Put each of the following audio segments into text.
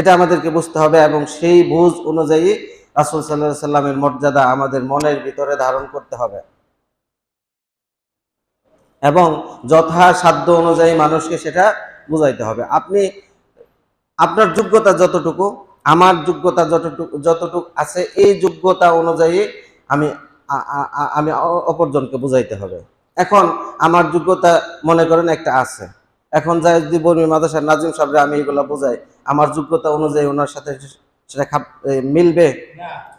এটা আমাদেরকে বুঝতে হবে এবং সেই বুঝ অনুযায়ী রাসুল সাল্লাহ সাল্লামের মর্যাদা আমাদের মনের ভিতরে ধারণ করতে হবে। এবং যথাসাধ্য অনুযায়ী মানুষকে সেটা বুঝাইতে হবে। আপনি, আপনার যোগ্যতা যতটুকু, আমার যোগ্যতা যতটুকু যতটুকু আছে, এই যোগ্যতা অনুযায়ী আমি আমি অপরজনকে বুঝাইতে হবে। এখন আমার যোগ্যতা মনে করেন একটা আছে। এখন যাই যদি বর্মী মাদ্রাসার নাজিম সাহেবরে আমি এগুলো বোঝাই। আমার যোগ্যতা অনুযায়ী ওনার সাথে সেটা খাপ মিলবে?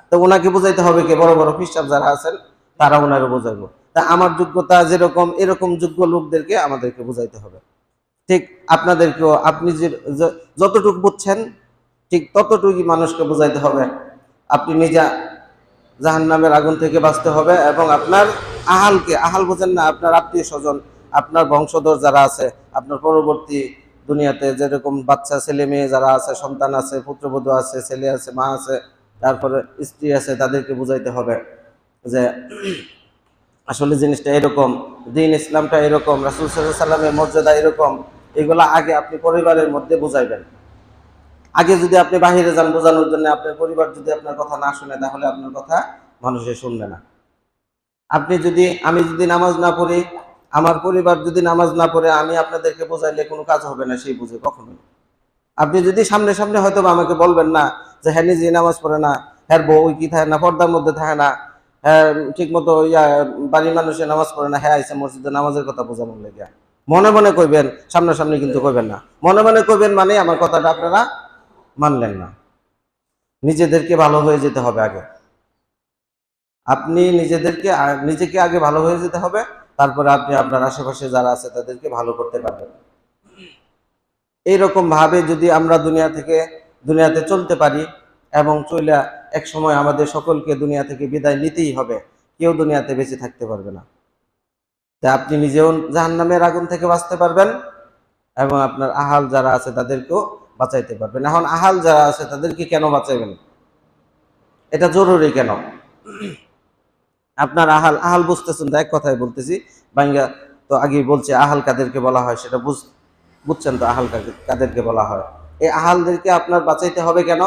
তো ওনাকে বুঝাইতে হবে কি বড় বড় খ্রিস্টান যারা আছেন তারা ওনাকে বোঝাইবো। তা আমার যোগ্যতা যেরকম এরকম যোগ্য লোকদেরকে আমাদেরকে বুঝাইতে হবে। ঠিক আপনাদেরকেও আপনি যে যতটুকু বুঝছেন ঠিক ততটুকুই মানুষকে বোঝাইতে হবে। আপনি নিজা জাহান নামের আগুন থেকে বাঁচতে হবে এবং আপনার আহালকে আহাল বোঝেন না আপনার আত্মীয় স্বজন। আপনার বংশধর যারা আছে, আপনার পরবর্তী দুনিয়াতে যেরকম বাচ্চা, ছেলে, মেয়ে যারা আছে, সন্তান আছে, পুত্রবধূ আছে, ছেলে আছে, মা আছে, তারপরে স্ত্রী আছে, তাদেরকে বুঝাইতে হবে যে আসলে জিনিসটা এরকম, দিন ইসলামটা এরকম, রাসুল সাল্লামের মর্যাদা এরকম, এগুলো আগে আপনি পরিবারের মধ্যে বুঝাইবেন। আগে যদি আপনি বাহিরে যান বোঝানোর জন্য, আপনার পরিবার যদি আপনার কথা না শুনে, তাহলে আপনার কথা মানুষে শুনবে না। আপনি যদি, আমি যদি নামাজ না পড়ি আমার পরিবার যদি নামাজ না পড়ে, আমি আপনাদেরকে বোঝাইলে কোনো কাজ হবে না, সেই বুঝে কখনোই আপনি যদি সামনে সামনে হয়তো আমাকে বলবেন না যে হ্যাঁ নিজে নামাজ পড়ে না হ্যাঁ বউ কি থাকে না, পর্দার মধ্যে থাকে না হ্যাঁ ঠিক মতো ইয়া, বাড়ির মানুষের নামাজ পড়ে না হ্যাঁ আইসে মসজিদে নামাজের কথা বোঝানোর লেগে। মনে মনে কইবেন, সামনাসামনি কিন্তু কইবেন না। মনে মনে কইবেন মানে আমার কথাটা আপনারা মানলেন না। নিজেদেরকে ভালো হয়ে যেতে হবে আগে। আপনি নিজেদেরকে নিজেকে আগে ভালো হয়ে যেতে হবে। তারপরে আপনি আপনার আশেপাশে যারা আছে তাদেরকে ভালো করতে পারবেন। এইরকম ভাবে যদি আমরা দুনিয়া থেকে, দুনিয়াতে চলতে পারি এবং চলে এক সময় আমাদের সকলকে দুনিয়া থেকে বিদায় নিতেই হবে, কেউ দুনিয়াতে বেঁচে থাকতে পারবে না। তা আপনি নিজেও জাহান্নামের আগুন থেকে বাঁচতে পারবেন এবং আপনার আহাল যারা আছে তাদেরকেও বাঁচাইতে পারবেন। এখন আহাল যারা আছে তাদেরকে কেন বাঁচাইবেন? এটা জরুরি কেন? আপনার আহাল আহাল বুঝতেছেন তো, এক কথায় বলতেছি। বাঙ্গা তো আগে বলছে, আহাল কাদেরকে বলা হয় সেটা বুঝ, বুঝছেন তো, আহাল কাদেরকে বলা হয়। এই আহালদেরকে আপনার বাঁচাইতে হবে কেন?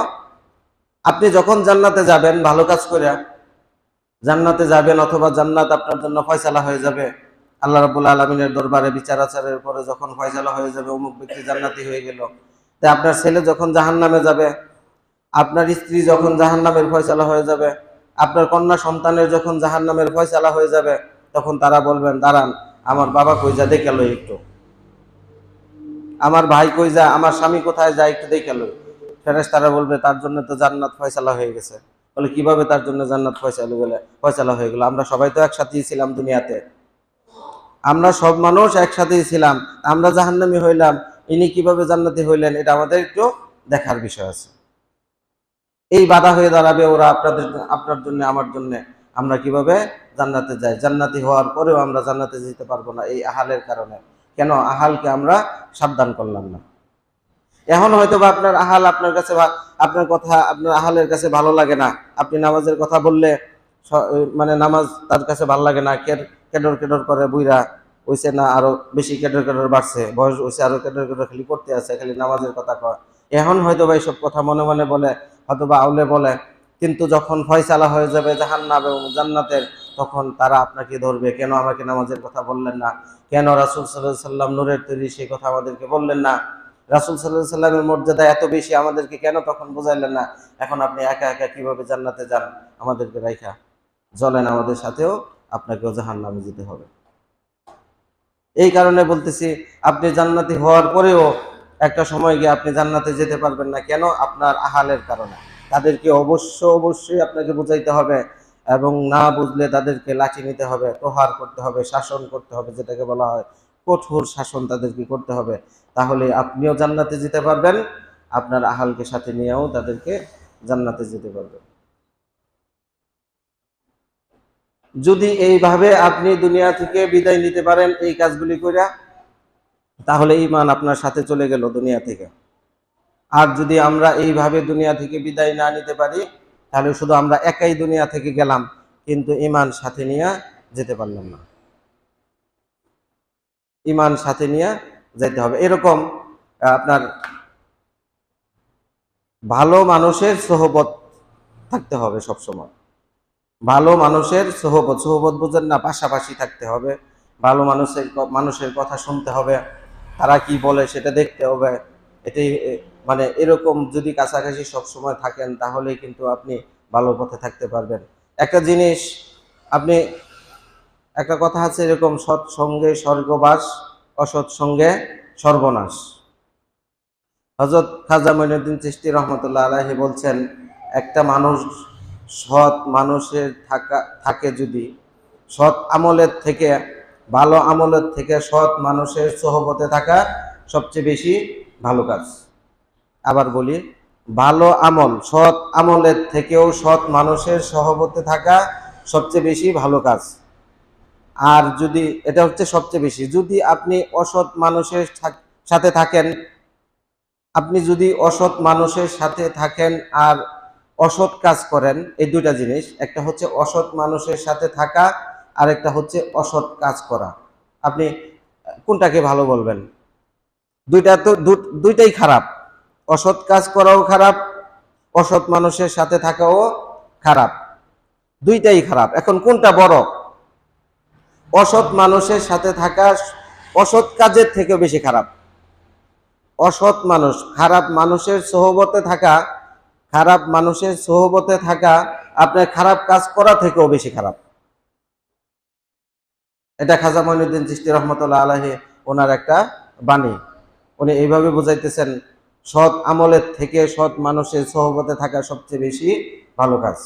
আপনি যখন জান্নাতে যাবেন, ভালো কাজ করে জান্নাতে যাবেন অথবা জান্নাত আপনার জন্য ফয়সালা হয়ে যাবে। আল্লাহ রাবুল আলমিনের দরবারে বিচার আচারের পরে যখন ফয়সালা হয়ে যাবে, অমুক ব্যক্তি জান্নাতি হয়ে গেল। তাই আপনার ছেলে যখন জাহান নামে যাবে, আপনার স্ত্রী যখন জাহান নামের ফয়সালা হয়ে যাবে আপনার কন্যা সন্তানের যখন জাহান নামের ফয়সালা হয়ে যাবে, তখন তারা বলবেন, দাঁড়ান, আমার বাবা কই যা দেখে একটু। আমার ভাই কই যা আমার স্বামী কোথায় যায়, একটু দেখে লই। ফেরেস তারা বলবে, তার জন্য তো জান্নাত ফয়সালা হয়ে গেছে। বলে, কীভাবে তার জন্য জান্নাত ফয়সালা গেলে, ফয়সালা হয়ে গেল? আমরা সবাই তো একসাথেই ছিলাম দুনিয়াতে। আমরা সব মানুষ একসাথেই ছিলাম। আমরা জাহান্নামী হইলাম। ইনি কীভাবে জান্নাতি হইলেন, এটা আমাদের একটু দেখার বিষয় আছে। এই বাধা হয়ে দাঁড়াবে ওরা আপনাদের, আপনার জন্য, আমার জন্য। আমরা কীভাবে জান্নাতে যাই? জান্নাতি হওয়ার পরেও আমরা জান্নাতে যেতে পারব না এই আহালের কারণে। কেন? আহালকে আমরা সাবধান করলাম না। এখন হয়তো বা আপনার আহাল আপনার কাছে আপনার কথা, আপনার আহালের কাছে ভালো লাগে না। আপনি নামাজের কথা বললে মানে নামাজ তার কাছে ভালো লাগে না। কেডর কেডর করে বুইরা হইছে না আরও বেশি কেডর কেডর বাড়ছে। বয়স হইছে আরও কেডর কেডর খালি করতে আছে, খালি নামাজের কথা কয়। এখন হয়তো বা এইসব কথা মনে মনে বলে হয়তো বা আউলে বলে, কিন্তু যখন ফয়সালা হয়ে যাবে জাহান্নাম এবং জান্নাতের, তখন তারা আপনাকে ধরবে। কেন আমাকে নামাজের কথা বললেন না? কেন রাসুল সাল্লাহ সাল্লাম নূরের তৈরি সেই কথা আমাদেরকে বললেন না? রাসুল সাল্লাহ সাল্লামের মর্যাদা এত বেশি, আমাদেরকে কেন তখন বোঝাইলেন না? এখন আপনি একা একা কীভাবে জান্নাতে যান? আমাদেরকে রাইখা জলেন আমাদের সাথেও, আপনাকেও জাহান নামে যেতে হবে। এই কারণে বলতেছি, আপনি জান্নাতি হওয়ার পরেও একটা সময় গিয়ে আপনি জান্নাতে যেতে পারবেন না। কেন? আপনার আহালের কারণে। তাদেরকে অবশ্য অবশ্যই আপনাকে বুঝাইতে হবে এবং না বুঝলে তাদেরকে লাঠি নিতে হবে, প্রহার করতে হবে, শাসন করতে হবে, যেটাকে বলা হয় কঠোর শাসন তাদেরকে করতে হবে। তাহলে আপনিও জান্নাতে যেতে পারবেন, আপনার আহালকে সাথে নিয়েও তাদেরকে জান্নাতে যেতে পারবেন। যদি এইভাবে আপনি দুনিয়া থেকে বিদায় নিতে পারেন, এই কাজগুলি কইরা তাহলে ইমান আপনার সাথে চলে গেল দুনিয়া থেকে। আর যদি আমরা এইভাবে দুনিয়া থেকে বিদায় না নিতে পারি, তাহলে শুধু আমরা একাই দুনিয়া থেকে গেলাম, কিন্তু ইমান সাথে নিয়ে যেতে পারলাম না। ইমান সাথে নিয়ে যেতে হবে। এরকম আপনার ভালো মানুষের সহবত থাকতে হবে সব সময় ভালো মানুষের সহবত, সোহবত বোঝেন না, পাশাপাশি থাকতে হবে। ভালো মানুষের মানুষের কথা শুনতে হবে। তারা কি বলে সেটা দেখতে হবে। এটাই মানে এরকম যদি কাছাকাছি সব সময় থাকেন তাহলে কিন্তু আপনি ভালো পথে থাকতে পারবেন। একটা জিনিস, আপনি, একটা কথা আছে এরকম, সৎ সঙ্গে স্বর্গবাস, অসৎ সঙ্গে সর্বনাশ। হজরত খাজা মঈনুদ্দিন চিশতি রহমতুল্লাহ আলাহি বলছেন, একটা মানুষ সৎ মানুষের থাকা, থাকে যদি সৎ আমলের থেকে ভালো আমলের থেকে সৎ মানুষের সহবতে থাকা সবচেয়ে বেশি ভালো কাজ। আবার বলি, ভালো আমল, সৎ আমলের থেকেও সৎ মানুষের সহবতে থাকা সবচেয়ে বেশি ভালো কাজ। আর যদি, এটা হচ্ছে সবচেয়ে বেশি। যদি আপনি অসৎ মানুষের সাথে থাকেন, আপনি যদি অসৎ মানুষের সাথে থাকেন আর অসৎ কাজ করেন, এই দুটা জিনিস। একটা হচ্ছে অসৎ মানুষের সাথে থাকা আর একটা হচ্ছে অসৎ কাজ করা। আপনি কোনটাকে ভালো বলবেন? দুইটা তো দুইটাই খারাপ। অসৎ কাজ করাও খারাপ, অসৎ মানুষের সাথে থাকাও খারাপ। দুইটাই খারাপ। এখন কোনটা বড়? অসৎ মানুষের সাথে থাকা অসৎ কাজের থেকে বেশি খারাপ। অসৎ মানুষ, খারাপ মানুষের সহবতে থাকা, খারাপ মানুষের সহবতে থাকা, আপনার খারাপ কাজ করা থেকেও বেশি খারাপ। এটা খাজা মঈনুদ্দিন চিশতি রহমতুল্লাহ আলাহি ওনার একটা বাণী। উনি এইভাবে বুঝাইতেছেন, সৎ আমলের থেকে সৎ মানুষের সহবতে থাকা সবচেয়ে বেশি ভালো কাজ।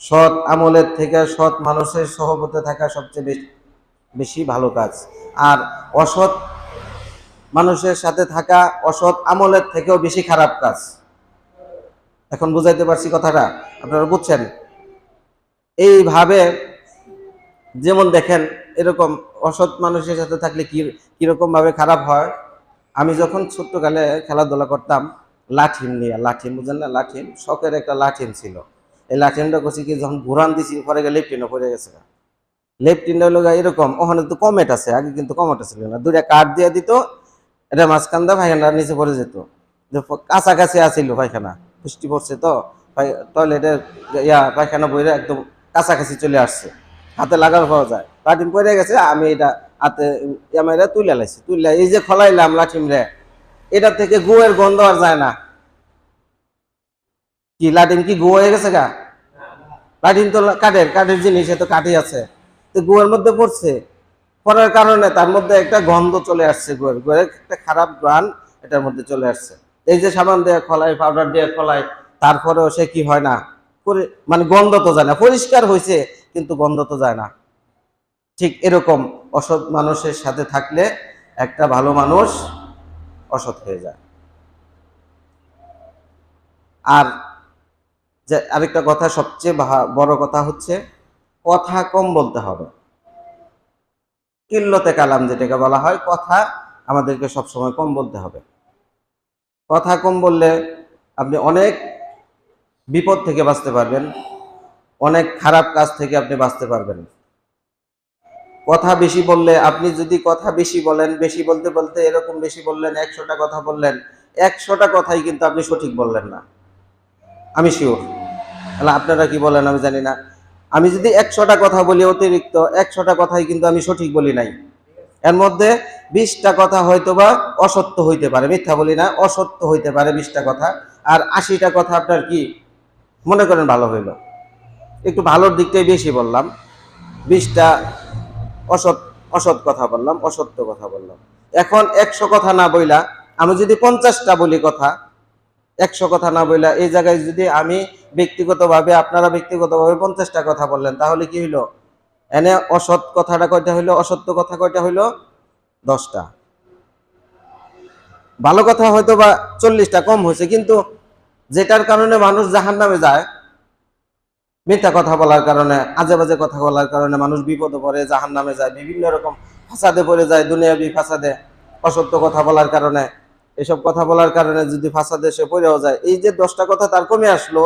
সৎ আমলের থেকে সৎ মানুষের সহবতে থাকা সবচেয়ে বেশি বেশি ভালো কাজ। আর অসৎ মানুষের সাথে থাকা অসৎ আমলের থেকেও বেশি খারাপ কাজ। এখন বুঝাইতে পারছি কথাটা, আপনারা বুঝছেন? এইভাবে যেমন দেখেন এরকম অসৎ মানুষের সাথে থাকলে কি কীরকম ভাবে খারাপ হয়? আমি যখন ছোট্টকালে খেলাধুলা করতাম, লাঠিম নিয়ে, লাঠিম বুঝেন না? লাঠিম, শখের একটা লাঠিম ছিল। এই লাঠিমটা করছি কি, যখন ঘুরান দিছি, পরে গেলে লেফটিনও পড়ে গেছে লেফটিনটা হলো এরকম, ওখানে তো কমেট আছে, আগে কিন্তু কমেট ছিল না। দুটা কাঠ দিয়ে দিত, এটা মাঝখান দিয়ে পায়খানা, নিচে পড়ে যেত। কাছাকাছি আসিল পায়খানা, পুষ্টি পড়ছে তো টয়লেটের ইয়া, পায়খানা বইরে একদম কাছাকাছি চলে আসছে। হাতে লাগার পাওয়া যায়। লাঠিম পড়ে গেছে, আমি এটা হাতে এমাইরা তুলে লাইছি। তুলে এই যে খলাইলাম লাঠিম রে, এটা থেকে গুয়ের গন্ধ আর যায় না। কি, লাঠিম কি গু হয়ে গেছে গা? লাঠিম তো কাঠের কাঠের জিনিস, এ তো কাঠই আছে। তো গুয়ের মধ্যে পড়ছে। পড়ার কারণে তার মধ্যে একটা গন্ধ চলে আসছে গুয়ের। গুয়ের একটা খারাপ গান এটার মধ্যে চলে আসছে। এই যে সাবান দিয়ে খলাই, পাউডার দিয়ে খলাই, তারপরেও সে কি হয় না? মানে গন্ধ তো যায় না। পরিষ্কার হয়েছে কিন্তু গন্ধ তো যায় না। ঠিক এরকম অসৎ মানুষের সাথে থাকলে একটা ভালো মানুষ অসৎ হয়ে যায়। আর যে আরেকটা কথা, সবচেয়ে বড় কথা হচ্ছে, কথা কম বলতে হবে। কিল্লতে কালাম যেটাকে বলা হয়, কথা আমাদেরকে সবসময় কম বলতে হবে। কথা কম বললে আপনি অনেক বিপদ থেকে বাঁচতে পারবেন। অনেক খারাপ কাজ থেকে আপনি বাঁচতে পারবেন। কথা বেশি বললে, আপনি যদি কথা বেশি বলেন, বেশি বলতে বলতে এরকম বেশি বললেন, একশোটা কথা বললেন, একশোটা কথাই কিন্তু আপনি সঠিক বললেন না। আমি শিওর তাহলে আপনারা কি বলেন আমি জানি না। আমি যদি একশোটা কথা বলি অতিরিক্ত, একশোটা কথাই কিন্তু আমি সঠিক বলি নাই। এর মধ্যে বিশটা কথা হয়তো বা অসত্য হইতে পারে, মিথ্যা বলি না, অসত্য হইতে পারে বিশটা কথা। আর আশিটা কথা আপনার কি? মনে করেন ভালো হইল। একটু ভালোর দিকটাই বেশি বললাম। বিশটা অসৎ অসৎ কথা বললাম, অসত্য কথা বললাম। এখন একশো কথা না বইলা আমি যদি পঞ্চাশটা বলি কথা, একশো কথা না বইলা এই জায়গায় যদি আমি ব্যক্তিগতভাবে, আপনারা ব্যক্তিগতভাবে পঞ্চাশটা কথা বললেন, তাহলে কি হইল? এনে অসৎ কথাটা কয়টা হইল? অসত্য কথা কয়টা হইল? দশটা। ভালো কথা হয়তো বা চল্লিশটা কম হয়েছে কিন্তু যেটার কারণে মানুষ জাহান নামে যায় মিথ্যা কথা বলার কারণে আজে বাজে কথা বলার কারণে মানুষ বিপদে পড়ে জাহান নামে যায়, বিভিন্ন রকম ফাসাদে পড়ে যায়, দুনিয়াবি ফাসাদে অসত্য কথা বলার কারণে। এসব কথা বলার কারণে যদি ফাসাদে সে পড়েও যায়, এই যে দশটা কথা তার কমে আসলো,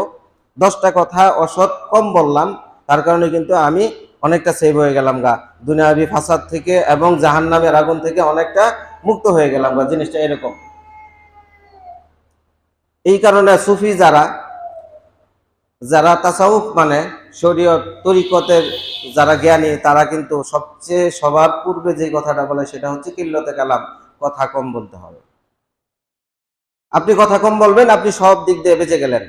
দশটা কথা অসৎ কম বললাম, তার কারণে কিন্তু আমি অনেকটা সেভ হয়ে গেলাম গা। দুনিয়াবি ফাসাদ থেকে এবং জাহান নামের আগুন থেকে অনেকটা মুক্ত হয়ে গেলাম গা, জিনিসটা এরকম। এই কারণে সুফি যারা যারা তাসাউফ মানে শরীয়ত, তরিকতের যারা জ্ঞানী, তারা কিন্তু সবচেয়ে সবার পূর্বে যে কথাটা বলে সেটা হচ্ছে কিল্লতে কালাম, কথা কম বলতে হবে। আপনি কথা কম বলবেন, আপনি সব দিক দিয়ে বেঁচে গেলেন।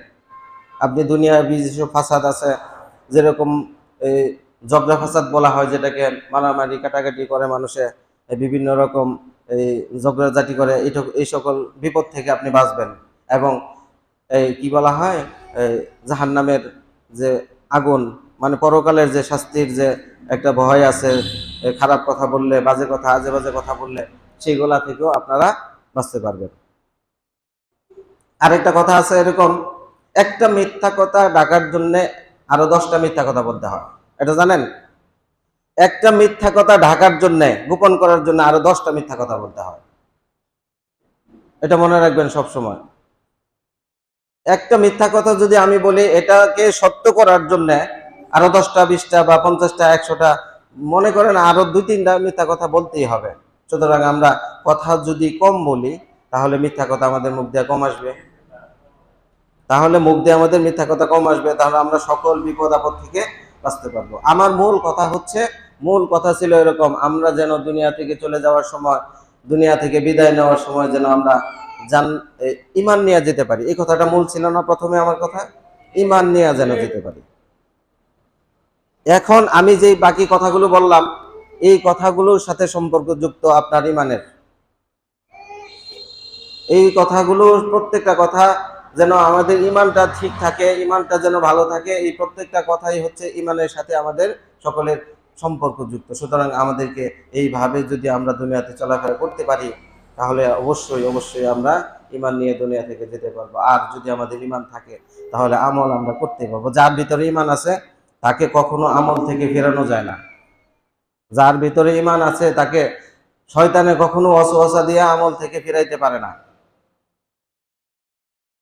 আপনি দুনিয়ার যেসব ফাসাদ আছে, যেরকম এই জগরা ফাসাদ বলা হয়, যেটাকে মারামারি, কাটাকাটি করে মানুষে বিভিন্ন রকম এই ঝগড়াঝাটি করে এই সকল বিপদ থেকে আপনি বাঁচবেন। এবং কি বলা হয়? জাহান নামের যে আগুন মানে পরকালের যে শাস্তির যে একটা ভয় আছে খারাপ কথা বললে, বাজে কথা, আজে বাজে কথা বললে, সেইগুলা থেকেও আপনারা বাঁচতে পারবেন। আরেকটা কথা আছে এরকম, একটা মিথ্যা কথা ডাকার জন্য আরও দশটা মিথ্যা কথা বলতে হয়। এটা জানেন? একটা মিথ্যা কথা ঢাকার জন্য, গোপন করার জন্য আরও দশটা মিথ্যা কথা বলতে হয়। এটা মনে রাখবেন সব সময় একটা মিথ্যা কথা যদি আমি বলি, এটাকে সত্য করার জন্য আরও দশটা, বিশটা বা পঞ্চাশটা, একশোটা, মনে করেন আরও দুই, তিনটা মিথ্যা কথা বলতেই হবে। সুতরাং আমরা কথা যদি কম বলি, তাহলে মিথ্যা কথা আমাদের মুখ দিয়ে কম আসবে। তাহলে মুখ দিয়ে আমাদের মিথ্যা কথা কম আসবে, তাহলে আমরা সকল বিপদ আপদ থেকে বাঁচতে পারব। আমার মূল কথা হচ্ছে, মূল কথা ছিল এরকম, আমরা যেন দুনিয়া থেকে চলে যাওয়ার সময়, দুনিয়া থেকে বিদায় নেওয়ার সময় যেন আমরা জান ইমান নিয়ে যেতে পারি। এই কথাটা মূল ছিল না প্রথমে আমার কথা? ইমান নিয়ে যেন যেতে পারি। এখন আমি যে বাকি কথাগুলো বললাম এই কথাগুলোর সাথে সম্পর্কযুক্ত আপনার ইমানের এই কথাগুলো প্রত্যেকটা কথা যেন আমাদের ইমানটা ঠিক থাকে ইমানটা যেন ভালো থাকে এই প্রত্যেকটা কথাই হচ্ছে ইমানের সাথে আমাদের সকলের সম্পর্কযুক্ত। সুতরাং আমাদেরকে এইভাবে যদি আমরা দুনিয়াতে চলাফেরা করতে পারি তাহলে অবশ্যই অবশ্যই আমরা ইমান নিয়ে দুনিয়া থেকে যেতে পারব। আর যদি আমাদের ইমান থাকে, তাহলে আমল আমরা করতে পারব। যার ভিতরে ইমান আছে, তাকে কখনো আমল থেকে ফেরানো যায় না। যার ভিতরে ইমান আছে, তাকে শয়তানে কখনো অসহসা দিয়ে আমল থেকে ফিরাইতে পারে না।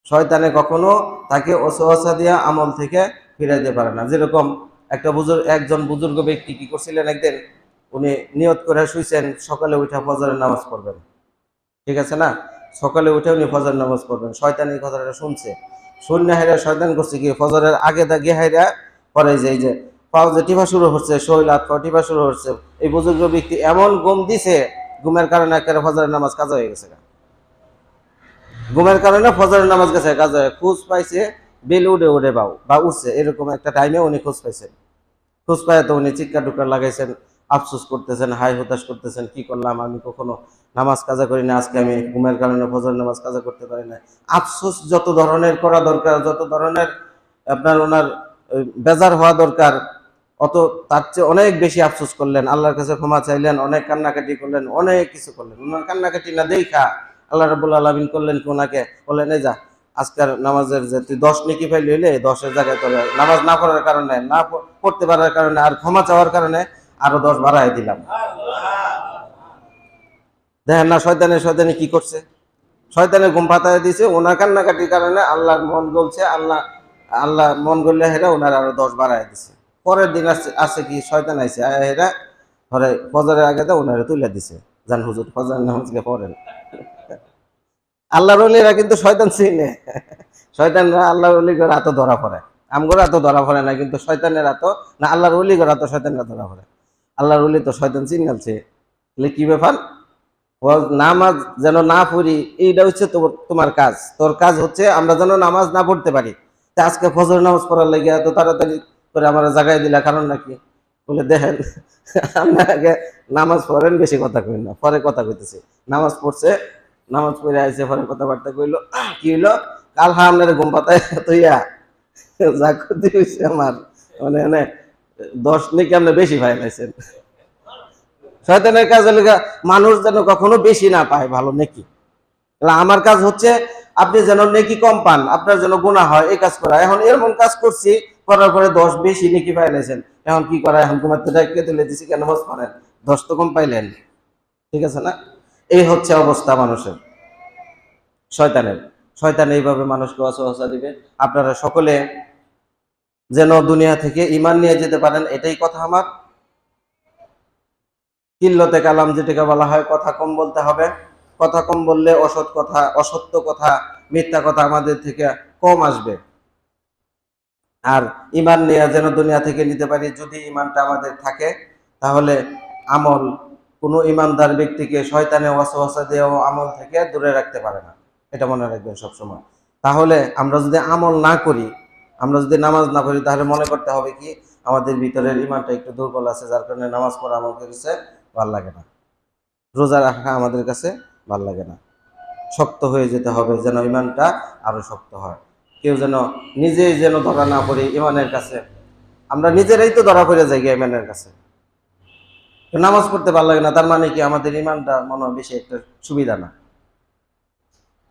শয়তানে কখনো তাকে অসহসা দিয়ে আমল থেকে ফিরাইতে পারে না। যেরকম একটা বুজুর্গ একজন বুজুর্গ ব্যক্তি কি করছিলেন একদিন? উনি নিয়ত করে শুইছেন, সকালে উঠে ফজরের নামাজ পড়বেন। ঠিক আছে না? সকালে উঠে উনি ফজর নামাজ পড়বেন। শয়তান এই কথাটা শুনছে। শূন্য হাইরা শয়তান করছে কি? ফজরের আগে দা হাইরা পরে যে এই যে পাও যে টিপা শুরু হচ্ছে, শৈল হাত পা টিপা শুরু হচ্ছে, এই বুজুর্গ ব্যক্তি এমন ঘুম দিছে, ঘুমের কারণে একেবারে ফজরের নামাজ কাজা হয়ে গেছে ঘুমের কারণে ফজরের নামাজ গেছে, কাজা হয়ে খোঁজ পাইছে, বেল উড়ে উড়ে বাউ বা উঠছে এরকম একটা টাইমে উনি খোঁজ পাইছেন। খোঁজ পায় তো উনি চিৎকার টুকার লাগাইছেন। আফসোস করতেছেন, হাই হতাশ করতেছেন, কি করলাম আমি কখনো নামাজ কাজা করি না, আজকে আমি ঘুমের কারণে ফজর নামাজ কাজা করতে পারি না আফসোস যত ধরনের করা দরকার, যত ধরনের আপনার ওনার বেজার হওয়া দরকার, অত তার চেয়ে অনেক বেশি আফসোস করলেন, আল্লাহর কাছে ক্ষমা চাইলেন, অনেক কান্নাকাটি করলেন, অনেক কিছু করলেন। ওনার কান্নাকাটি না দেখা আল্লাহ রাবুল আলমিন করলেন কি ওনাকে, বললেন, এই যা, আজকের নামাজের যে তুই দশ নেকি পাইলি হইলে, দশের জায়গায় তোর নামাজ না পড়ার কারণে, না পড়তে পারার কারণে, আর ক্ষমা চাওয়ার কারণে আরও দশ বাড়াই দিলাম। দেখেন না শয়তানের শয়তানি কি করছে? শয়তানের ঘুম পাতায় দিয়েছে ওনার কান্নাকাটির কারণে আল্লাহর মন গলছে, আল্লাহ আল্লাহ মন গললে হেরা ওনার আরও দশ বাড়ায় দিছে। পরের দিন আসছে আসছে কি, শয়তান আইছে হেরা ধরে ফজরের আগে তো ওনারে তুলে দিছে। জান হুজুর ফজর নামাজকে পড়েন। আল্লাহর অলিরা কিন্তু শয়তান চিনে। শয়তানরা আল্লাহর অলি করে এত ধরা পড়ে। আমগোর এত ধরা পড়ে না, কিন্তু শয়তানের এত না, আল্লাহর অলি করে এত শয়তানরা ধরা পড়ে। আল্লাহর অলি তো শয়তান চিনালছে তাহলে কি ব্যাপার? নামাজ যেন না পড়ি, এইটা হচ্ছে তোমার কাজ। তোর কাজ হচ্ছে আমরা যেন নামাজ না পড়তে পারি। তা আজকে ফজর নামাজ পড়ার লাগে এত তাড়াতাড়ি করে আমার জাগাই দিলা, কারণ নাকি? বলে দেখেন, আমরা আগে নামাজ পড়েন, বেশি কথা কই না, পরে কথা কইতেছি। নামাজ পড়ছে, নামাজ পড়ে আইসে পরে কথাবার্তা কইলো, কি হইল? কাল হা আপনার ঘুম পাতায় তৈয়া যা ক্ষতি হয়েছে আমার। মানে মানে দশ নাকি আপনি বেশি ভাই পাইছেন শয়তানের কাজ হলে মানুষ যেন কখনো বেশি না পায় ভালো নেকি? আমার কাজ হচ্ছে আপনি যেন নেকি কম পান, আপনার যেন গুণা হয়, এই কাজ করা। এখন এরকম কাজ করছি, করার পরে দশ বেশি নেকি পাইলেছেন এখন কি করা? এখন ঘুমাতে ডাকিয়ে তুলে দিছি কেন? বস করেন দশ তো কম পাইলেন। ঠিক আছে না? এই হচ্ছে অবস্থা মানুষের, শয়তানের। শয়তান এইভাবে মানুষকে অসহসা দিবে। আপনারা সকলে যেন দুনিয়া থেকে ইমান নিয়ে যেতে পারেন, এটাই কথা আমার। কিল্লতে কালাম যেটাকে বলা হয়, কথা কম বলতে হবে। কথা কম বললে অসৎ কথা, অসত্য কথা, মিথ্যা কথা আমাদের থেকে কম আসবে। আর ইমান নিয়ে যেন দুনিয়া থেকে নিতে পারি, যদি ইমানটা আমাদের থাকে, তাহলে আমল, কোনো ইমানদার ব্যক্তিকে শয়তানে ওয়াসওয়াসা দিয়েও আমল থেকে দূরে রাখতে পারে না। এটা মনে রাখবেন সবসময়। তাহলে আমরা যদি আমল না করি আমরা যদি নামাজ না পড়ি, তাহলে মনে করতে হবে কি, আমাদের ভিতরের ইমানটা একটু দুর্বল আছে, যার কারণে নামাজ পড়া আমাদের কাছে ভালো লাগে না। রোজা রাখা আমাদের কাছে ভালো লাগে না। শক্ত হয়ে যেতে হবে যেন ইমানটা আরও শক্ত হয়। কেউ যেন নিজেই যেন ধরা না পড়ি ইমানের কাছে। আমরা নিজেরাই তো ধরা পড়ে যাই ইমানের কাছে। নামাজ পড়তে ভালো লাগে না, তার মানে কি, আমাদের ইমানটা মনে হয় বেশি একটা সুবিধা না।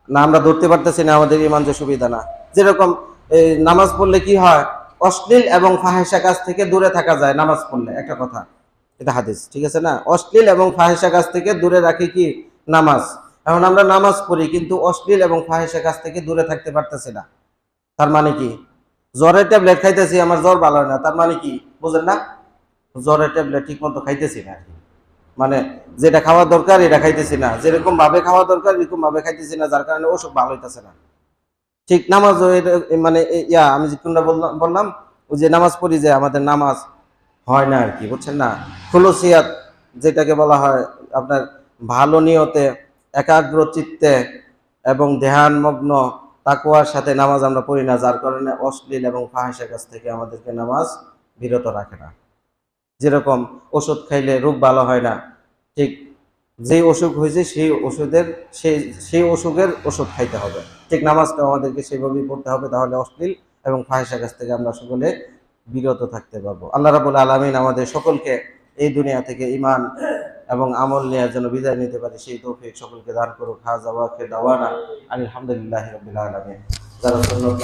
না, আমরা ধরতে পারতেছি না আমাদের ইমান যে সুবিধা না। যেরকম নামাজ পড়লে কি হয়? অশ্লীল এবং ফাহেসা কাজ থেকে দূরে থাকা যায় নামাজ পড়লে। একটা কথা। এটা হাদিস, ঠিক আছে না? অশ্লীল এবং ফাহেসা কাজ থেকে দূরে রাখি কি? নামাজ। এখন আমরা নামাজ পড়ি, কিন্তু অশ্লীল এবং ফাহেসা কাজ থেকে দূরে থাকতে পারতেছি না। তার মানে কি? জ্বরের ট্যাবলেট খাইতেছি, আমার জ্বর ভালো হয় না। তার মানে কি? বুঝেন না? জ্বরের ট্যাবলেট ঠিক মতো খাইতেছি না মানে যেটা খাওয়া দরকার, এটা খাইতেছি না। যেরকম ভাবে খাওয়া দরকার এরকম ভাবে খাইতেছি না, যার কারণে ওসব ভালো হইতেছে না। ঠিক, নামাজ মানে ইয়া, আমি যে কোনটা বললাম বললাম, ওই যে নামাজ পড়ি যে আমাদের নামাজ হয় না আর কি বুঝছেন না? খুলসিয়াত, যেটাকে বলা হয় আপনার ভালো নিয়তে, একাগ্র চিত্তে এবং ধ্যানমগ্ন তাকুয়ার সাথে নামাজ আমরা পড়ি না, যার কারণে অশ্লীল এবং ফাহেসের কাছ থেকে আমাদেরকে নামাজ বিরত রাখে না। যেরকম ওষুধ খাইলে রোগ ভালো হয় না, ঠিক যে অসুখ হয়েছে সেই ওষুধের, সেই সেই অসুখের ওষুধ খাইতে হবে। ঠিক নামাজটাও আমাদেরকে সেভাবেই পড়তে হবে, তাহলে অশ্লীল এবং ফাহেসের কাছ থেকে আমরা সকলে বিরত থাকতে পারব। আল্লাহ রাবুল আলমিন আমাদের সকলকে এই দুনিয়া থেকে ইমান এবং আমল নেওয়ার জন্য বিদায় নিতে পারি, সেই তৌফিক সকলকে দান করুক। হাজাওয়াকে দাওয়ানা আলহামদুলিল্লাহ রবিল আলমিন। যারা করুন।